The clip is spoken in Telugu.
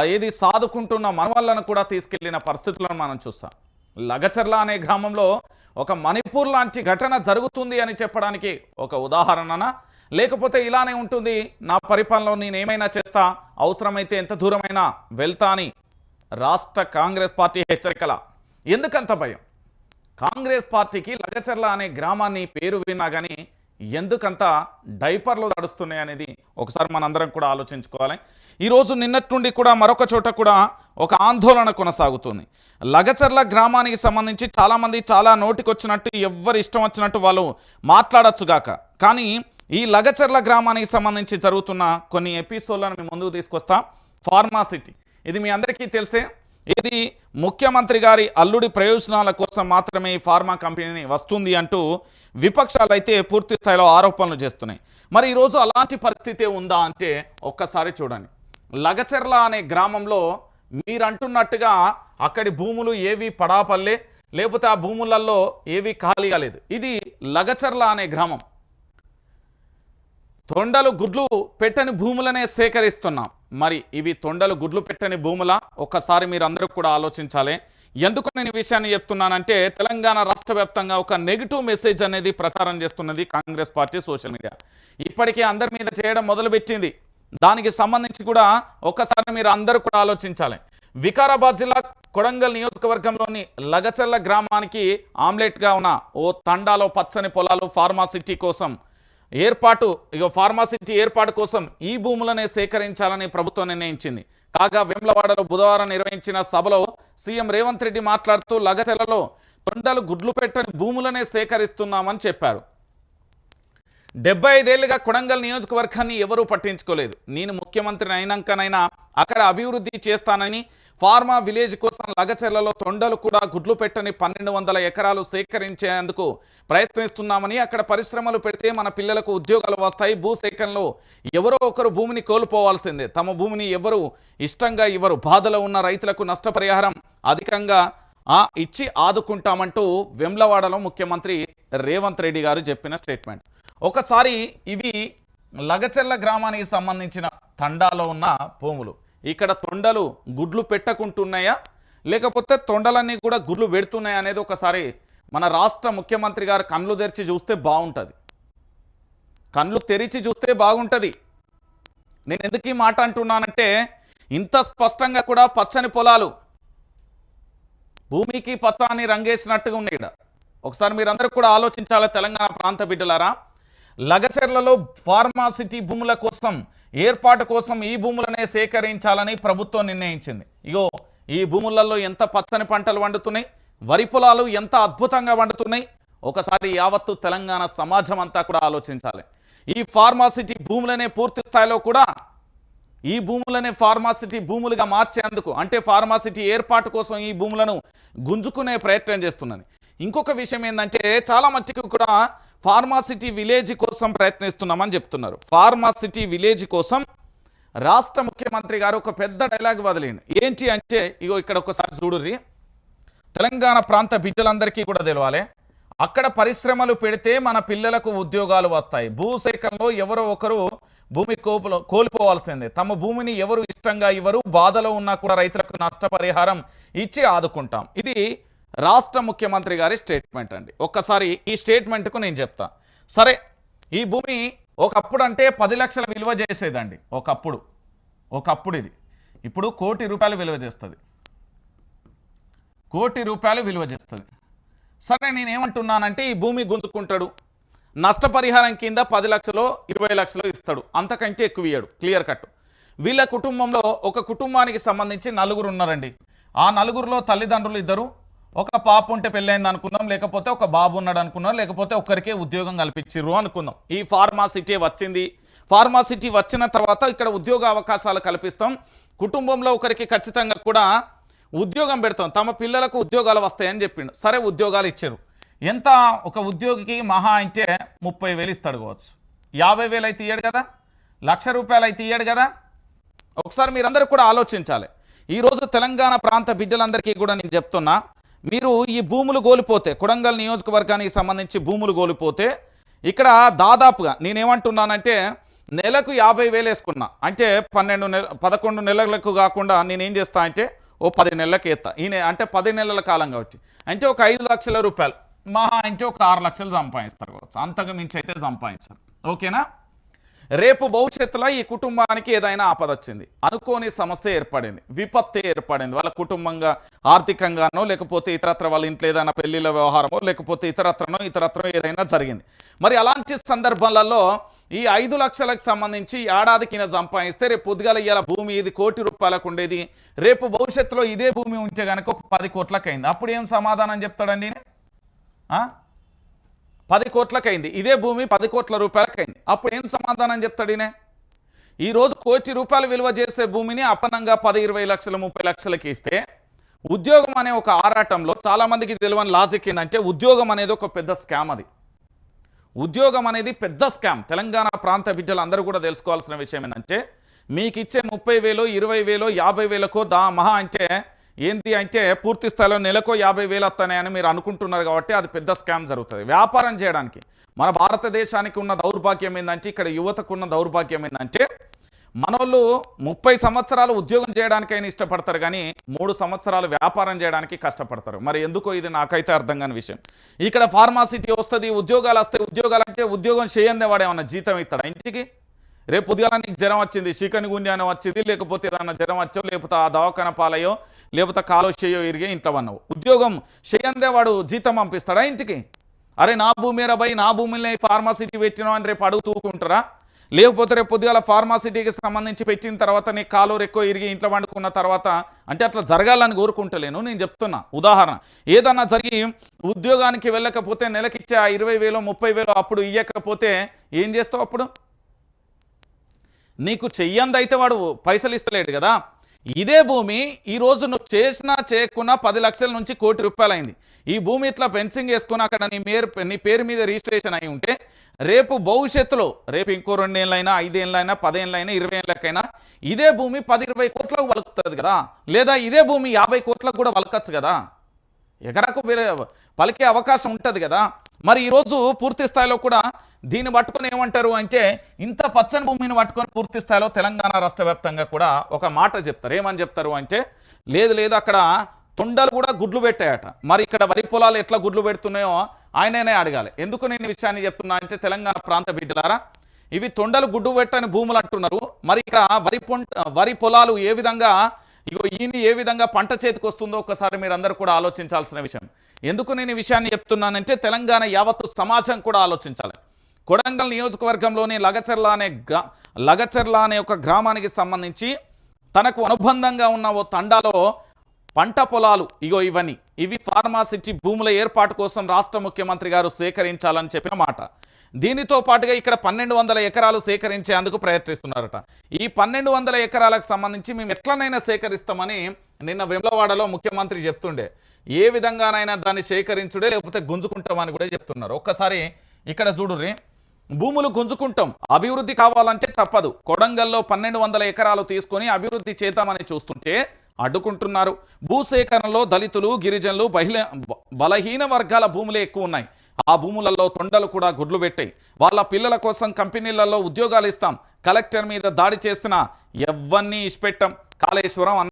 ఏది సాదుకుంటున్న మనవళ్ళను కూడా తీసుకెళ్ళిన పరిస్థితులను మనం చూస్తాం. లగచర్ల అనే గ్రామంలో ఒక మణిపూర్ లాంటి ఘటన జరుగుతుంది అని చెప్పడానికి ఒక ఉదాహరణన? లేకపోతే ఇలానే ఉంటుంది నా పరిపాలనలో నేను ఏమైనా చేస్తా అవసరమైతే ఎంత దూరమైనా వెళ్తా అని రాష్ట్ర కాంగ్రెస్ పార్టీ హెచ్చరికల? ఎందుకంత భయం? కాంగ్రెస్ పార్టీకి లగచర్ల అనే గ్రామాన్ని పేరు విన్నా కానీ ఎందుకంత డైపర్లు నడుస్తున్నాయి అనేది ఒకసారి మనందరం కూడా ఆలోచించుకోవాలి. ఈరోజు నిన్నటి నుండి కూడా మరొక చోట కూడా ఒక ఆందోళన కొనసాగుతుంది. లగచర్ల గ్రామానికి సంబంధించి చాలామంది చాలా నోటికొచ్చినట్టు ఎవరు ఇష్టం వచ్చినట్టు వాళ్ళు మాట్లాడచ్చుగాక కానీ ఈ లగచర్ల గ్రామానికి సంబంధించి జరుగుతున్న కొన్ని ఎపిసోడ్లను మేము ముందుకు తీసుకొస్తాం. ఫార్మాసిటీ ఇది మీ అందరికీ తెలిసే ఇది ముఖ్యమంత్రి గారి అల్లుడి ప్రయోజనాల కోసం మాత్రమే ఈ ఫార్మా కంపెనీని వస్తుంది అంటూ విపక్షాలు అయితే పూర్తి స్థాయిలో ఆరోపణలు చేస్తున్నాయి. మరి ఈరోజు అలాంటి పరిస్థితి ఉందా అంటే ఒక్కసారి చూడండి. లగచెర్ల అనే గ్రామంలో మీరంటున్నట్టుగా అక్కడి భూములు ఏవి పడాపల్లే లేకపోతే ఆ భూములలో ఏవి ఖాళీగా లేదు. ఇది లగచెర్ల అనే గ్రామం. తొండలు గుడ్లు పెట్టని భూములనే సేకరిస్తున్నాం. మరి ఇవి తొండలు గుడ్లు పెట్టని భూముల? ఒక్కసారి మీరు అందరూ కూడా ఆలోచించాలి. ఎందుకు నేను ఈ విషయాన్ని చెప్తున్నానంటే తెలంగాణ రాష్ట్ర వ్యాప్తంగా ఒక నెగిటివ్ మెసేజ్ అనేది ప్రచారం చేస్తున్నది కాంగ్రెస్ పార్టీ సోషల్ మీడియా. ఇప్పటికే అందరి మీద చేయడం మొదలుపెట్టింది. దానికి సంబంధించి కూడా ఒక్కసారి మీరు అందరూ కూడా ఆలోచించాలి. వికారాబాద్ జిల్లా కొడంగల్ నియోజకవర్గంలోని లగచల్ల గ్రామానికి ఆమ్లెట్గా ఉన్న ఓ తండాలో పచ్చని పొలాలు ఫార్మాసిటీ కోసం ఏర్పాటు ఇక ఫార్మాసిటీ ఏర్పాటు కోసం ఈ భూములనే సేకరించాలని ప్రభుత్వం నిర్ణయించింది. కాగా వెమ్లవాడలో బుధవారం నిర్వహించిన సభలో సీఎం రేవంత్ రెడ్డి మాట్లాడుతూ లగచెలలో తొండలు గుడ్లు పెట్టని భూములనే సేకరిస్తున్నామని చెప్పారు. డెబ్బై ఐదేళ్ళుగా కొడంగల్ నియోజకవర్గాన్ని ఎవరూ పట్టించుకోలేదు. నేను ముఖ్యమంత్రిని అయినాకనైనా అక్కడ అభివృద్ధి చేస్తానని ఫార్మా విలేజ్ కోసం లగచెర్లలో తొండలు కూడా గుడ్లు పెట్టని పన్నెండు వందల ఎకరాలు సేకరించేందుకు ప్రయత్నిస్తున్నామని అక్కడ పరిశ్రమలు పెడితే మన పిల్లలకు ఉద్యోగాలు వస్తాయి. భూసేకరణలో ఎవరో ఒకరు భూమిని కోల్పోవాల్సిందే. తమ భూమిని ఎవరు ఇష్టంగా ఇవ్వరు. బాధలో ఉన్న రైతులకు నష్టపరిహారం అధికంగా ఇచ్చి ఆదుకుంటామంటూ వెమ్లవాడలో ముఖ్యమంత్రి రేవంత్ రెడ్డి గారు చెప్పిన స్టేట్మెంట్. ఒకసారి ఇవి లగచెర్ల గ్రామానికి సంబంధించిన తండాలో ఉన్న పోములు. ఇక్కడ తొండలు గుడ్లు పెట్టకుంటున్నాయా? లేకపోతే తొండలన్నీ కూడా గుడ్లు పెడుతున్నాయా అనేది ఒకసారి మన రాష్ట్ర ముఖ్యమంత్రి గారు కళ్ళు తెరిచి చూస్తే బాగుంటుంది. కళ్ళు తెరిచి చూస్తే బాగుంటుంది. నేను ఎందుకు ఈ మాట అంటున్నానంటే ఇంత స్పష్టంగా కూడా పచ్చని పొలాలు భూమికి పచ్చని రంగేసినట్టుగా ఉన్నాయి ఇక్కడ ఒకసారి మీరందరూ కూడా ఆలోచించాలి తెలంగాణ ప్రాంత బిడ్డలారా. లగచెర్లలో ఫార్మాసిటీ భూముల కోసం ఏర్పాటు కోసం ఈ భూములనే సేకరించాలని ప్రభుత్వం నిర్ణయించింది. ఇగో ఈ భూములలో ఎంత పచ్చని పంటలు వండుతున్నాయి వరి పొలాలు ఎంత అద్భుతంగా వండుతున్నాయి ఒకసారి యావత్తు తెలంగాణ సమాజం అంతా కూడా ఆలోచించాలి. ఈ ఫార్మాసిటీ భూములనే పూర్తి స్థాయిలో కూడా ఈ భూములనే ఫార్మాసిటీ భూములుగా మార్చేందుకు అంటే ఫార్మాసిటీ ఏర్పాటు కోసం ఈ భూములను గుంజుకునే ప్రయత్నం చేస్తున్నది. ఇంకొక విషయం ఏంటంటే చాలా మట్టుకు కూడా ఫార్మాసిటీ విలేజ్ కోసం ప్రయత్నిస్తున్నామని చెప్తున్నారు. ఫార్మాసిటీ విలేజ్ కోసం రాష్ట్ర ముఖ్యమంత్రి గారు ఒక పెద్ద డైలాగ్ వదిలింది ఏంటి అంటే ఇగో ఇక్కడ ఒకసారి చూడుర్రి. తెలంగాణ ప్రాంత బిడ్డలందరికీ కూడా తెలవాలి. అక్కడ పరిశ్రమలు పెడితే మన పిల్లలకు ఉద్యోగాలు వస్తాయి. భూసేకరణలో ఎవరో ఒకరు భూమి కోపులో కోల్పోవాల్సిందే. తమ భూమిని ఎవరు ఇష్టంగా ఇవ్వరు బాధలో ఉన్నా కూడా రైతులకు నష్టపరిహారం ఇచ్చి ఆదుకుంటాం. ఇది రాష్ట్ర ముఖ్యమంత్రి గారి స్టేట్మెంట్ అండి. ఒక్కసారి ఈ స్టేట్మెంట్కు నేను చెప్తా. సరే ఈ భూమి ఒకప్పుడు అంటే పది లక్షల విలువ చేసేదండి. ఒకప్పుడు. ఒకప్పుడు ఇది. ఇప్పుడు కోటి రూపాయలు విలువ చేస్తుంది. కోటి రూపాయలు విలువ చేస్తుంది. సరే నేనేమంటున్నానంటే ఈ భూమి గుంతుకుంటాడు నష్టపరిహారం కింద పది లక్షలు ఇరవై లక్షలు ఇస్తాడు. అంతకంటే ఎక్కువ ఇయ్యాడు. క్లియర్ కట్ వీళ్ళ కుటుంబంలో ఒక కుటుంబానికి సంబంధించి నలుగురు ఉన్నారండి. ఆ నలుగురిలో తల్లిదండ్రులు ఇద్దరు ఒక పాప ఉంటే పెళ్ళైంది అనుకుందాం లేకపోతే ఒక బాబు ఉన్నాడు అనుకున్నాం లేకపోతే ఒక్కరికే ఉద్యోగం కల్పించిర్రు అనుకుందాం. ఈ ఫార్మాసిటీ వచ్చింది. ఫార్మాసిటీ వచ్చిన తర్వాత ఇక్కడ ఉద్యోగ అవకాశాలు కల్పిస్తాం. కుటుంబంలో ఒకరికి ఖచ్చితంగా కూడా ఉద్యోగం పెడతాం. తమ పిల్లలకు ఉద్యోగాలు వస్తాయని చెప్పిండు. సరే ఉద్యోగాలు ఇచ్చారు. ఎంత ఒక ఉద్యోగికి మహా అంటే ముప్పై వేలు ఇస్తాడు కావచ్చు. యాభై వేలు అయితే ఇయ్యాడు కదా? లక్ష రూపాయలు అయితే ఇయ్యాడు కదా? ఒకసారి మీరందరూ కూడా ఆలోచించాలి. ఈరోజు తెలంగాణ ప్రాంత బిడ్డలందరికీ కూడా నేను చెప్తున్నా మీరు ఈ భూములు కోల్పోతే కొడంగల్ నియోజకవర్గానికి సంబంధించి భూములు కోల్పోతే ఇక్కడ దాదాపుగా నేనేమంటున్నానంటే నెలకు యాభై వేలు వేసుకున్నా. అంటే పన్నెండు నెల పదకొండు నెలలకు కాకుండా నేనేం చేస్తా అంటే ఓ పది నెలలకి ఎత్తా. ఈయన అంటే పది నెలల కాలం కాబట్టి. అంటే ఒక ఐదు లక్షల రూపాయలు. మహా అంటే ఒక ఆరు లక్షలు సంపాదిస్తారు కావచ్చు. అంతకు మించి అయితే సంపాదించారు. ఓకేనా? రేపు భవిష్యత్తులో ఈ కుటుంబానికి ఏదైనా ఆపద వచ్చింది. అనుకోని సమస్య ఏర్పడింది. విపత్తి ఏర్పడింది. వాళ్ళ కుటుంబంగా ఆర్థికంగానో లేకపోతే ఇతరత్ర వాళ్ళ ఇంట్లో ఏదైనా పెళ్ళిళ్ళ వ్యవహారమో లేకపోతే ఇతరత్రనో ఇతరత్రో ఏదైనా జరిగింది. మరి అలాంటి సందర్భాలలో ఈ ఐదు లక్షలకు సంబంధించి ఏడాదికి సంపాదిస్తే రేపు పొద్దుగాల ఇవాళ భూమి ఇది కోటి రూపాయలకు ఉండేది. రేపు భవిష్యత్తులో ఇదే భూమి ఉంటే కనుక ఒక పది కోట్లకు అయింది అప్పుడు ఏం సమాధానం చెప్తాడండి పది కోట్లకైంది. ఇదే భూమి పది కోట్ల రూపాయలకైంది. అప్పుడు ఏం సమాధానం చెప్తాడు ఈయన? ఈరోజు కోటి రూపాయలు విలువ చేసే భూమిని అపనంగా పది ఇరవై లక్షలు ముప్పై లక్షలకి ఇస్తే ఉద్యోగం అనే ఒక ఆరాటంలో చాలామందికి తెలియని లాజిక్ ఏంటంటే ఉద్యోగం అనేది ఒక పెద్ద స్కామ్ అది. ఉద్యోగం అనేది పెద్ద స్కామ్. తెలంగాణ ప్రాంత బిడ్డలు అందరూ కూడా తెలుసుకోవాల్సిన విషయం ఏంటంటే మీకు ఇచ్చే ముప్పై వేలు ఇరవై వేలు యాభై వేలకో దా మహా అంటే ఏంటి అంటే పూర్తి స్థాయిలో నెలకో యాభై వేలు వస్తాయని మీరు అనుకుంటున్నారు కాబట్టి అది పెద్ద స్కామ్ జరుగుతుంది. వ్యాపారం చేయడానికి. మన భారతదేశానికి ఉన్న దౌర్భాగ్యం ఏంటంటే ఇక్కడ యువతకు ఉన్న దౌర్భాగ్యం ఏంటంటే మనోళ్ళు ముప్పై సంవత్సరాలు ఉద్యోగం చేయడానికైనా ఇష్టపడతారు కానీ మూడు సంవత్సరాలు వ్యాపారం చేయడానికి కష్టపడతారు. మరి ఎందుకో ఇది నాకైతే అర్థం కాని విషయం. ఇక్కడ ఫార్మాసిటీ వస్తుంది ఉద్యోగాలు వస్తాయి ఉద్యోగాలు అంటే ఉద్యోగం చేయందే వాడేమన్నా జీతం ఇస్తాడా ఇంటికి? రేపు ఉదయాన నీకు జ్వరం వచ్చింది చికెన్ గుంజానం వచ్చింది లేకపోతే ఏదైనా జ్వరం వచ్చో లేకపోతే ఆ దవాఖాన పాలయో లేకపోతే కాలో ఇరిగే ఇంట్లో అన్నావు ఉద్యోగం చేయందే వాడు జీతం పంపిస్తాడా ఇంటికి? అరే నా భూమి బై నా భూమిని ఫార్మాసిటీ పెట్టినా అని రేపు అడుగుతూకుంటారా లేకపోతే రేపు పొద్దుగాల ఫార్మాసిటీకి సంబంధించి పెట్టిన తర్వాత నీ కాలువరు ఎక్కువ ఇరిగి ఇంట్లో వండుకున్న తర్వాత అంటే అట్లా జరగాలని కోరుకుంటలేను నేను చెప్తున్నా. ఉదాహరణ ఏదన్నా జరిగి ఉద్యోగానికి వెళ్ళకపోతే నెలకిచ్చే ఆ ఇరవై వేలు ముప్పై వేలు అప్పుడు ఇవ్వకపోతే ఏం చేస్తావు అప్పుడు? నీకు చెయ్యందైతే వాడు పైసలు ఇస్తలేడు కదా. ఇదే భూమి ఈరోజు నువ్వు చేసినా చేయకున్నా పది లక్షల నుంచి కోటి రూపాయలు అయింది ఈ భూమి ఇట్లా ఫెన్సింగ్ వేసుకుని అక్కడ నీ మేరు నీ పేరు మీద రిజిస్ట్రేషన్ అయి ఉంటే రేపు భవిష్యత్తులో రేపు ఇంకో రెండేళ్ళైనా ఐదేళ్ళైనా పదేళ్ళైనా ఇరవై ఏళ్ళకైనా ఇదే భూమి పది ఇరవై కోట్లకు వలుకుతుంది కదా. లేదా ఇదే భూమి యాభై కోట్లకు కూడా వలకచ్చు కదా. ఎకరాకు పలికే అవకాశం ఉంటుంది కదా. మరి ఈరోజు పూర్తి స్థాయిలో కూడా దీన్ని పట్టుకొని ఏమంటారు అంటే ఇంత పచ్చని భూమిని పట్టుకొని పూర్తి స్థాయిలో తెలంగాణ రాష్ట్ర వ్యాప్తంగా కూడా ఒక మాట చెప్తారు. ఏమని చెప్తారు అంటే లేదు లేదు అక్కడ తొండలు కూడా గుడ్లు పెట్టాయట. మరి ఇక్కడ వరి పొలాలు ఎట్లా గుడ్లు పెడుతున్నాయో ఆయననే అడగాలి. ఎందుకు నేను ఈ విషయాన్ని చెప్తున్నా అంటే తెలంగాణ ప్రాంత బిడ్డలారా ఇవి తొండలు గుడ్డు పెట్టని భూములు అంటున్నారు. మరి ఇక్కడ వరి పొంట వరి పొలాలు ఏ విధంగా ఇగో ఈయన ఏ విధంగా పంట చేతికి వస్తుందో ఒకసారి మీరు అందరూ కూడా ఆలోచించాల్సిన విషయం. ఎందుకు నేను ఈ విషయాన్ని చెప్తున్నానంటే తెలంగాణ యావత్తు సమాజం కూడా ఆలోచించాలి. కొడంగల్ నియోజకవర్గంలోని లగచర్ల అనే గ్రా లగచర్ల అనే ఒక గ్రామానికి సంబంధించి తనకు అనుబంధంగా ఉన్న ఓ తండాలో పంట పొలాలు ఇగో ఇవన్నీ ఇవి ఫార్మాసిటీ భూముల ఏర్పాటు కోసం రాష్ట్ర ముఖ్యమంత్రి గారు సేకరించాలని చెప్పిన మాట. దీనితో పాటుగా ఇక్కడ పన్నెండు వందల ఎకరాలు సేకరించేందుకు ప్రయత్నిస్తున్నారట. ఈ పన్నెండు వందల ఎకరాలకు సంబంధించి మేము ఎట్లనైనా సేకరిస్తామని నిన్న వెమ్లవాడలో ముఖ్యమంత్రి చెప్తుండే. ఏ విధంగానైనా దాన్ని సేకరించుడే లేకపోతే గుంజుకుంటామని కూడా చెప్తున్నారు. ఒక్కసారి ఇక్కడ చూడుర్రి. భూములు గుంజుకుంటాం. అభివృద్ధి కావాలంటే తప్పదు. కొడంగల్లో పన్నెండు వందల ఎకరాలు తీసుకొని అభివృద్ధి చేద్దామని చూస్తుంటే అడ్డుకుంటున్నారు. భూసేకరణలో దళితులు గిరిజనులు బహిల బలహీన వర్గాల భూములే ఎక్కువ ఉన్నాయి. ఆ భూములలో తొండలు కూడా గుడ్లు పెట్టాయి. వాళ్ళ పిల్లల కోసం కంపెనీలలో ఉద్యోగాలు ఇస్తాం. కలెక్టర్ మీద దాడి చేస్తున్న ఎవ్వరినీ ఇష్టపెట్టాం. కాళేశ్వరం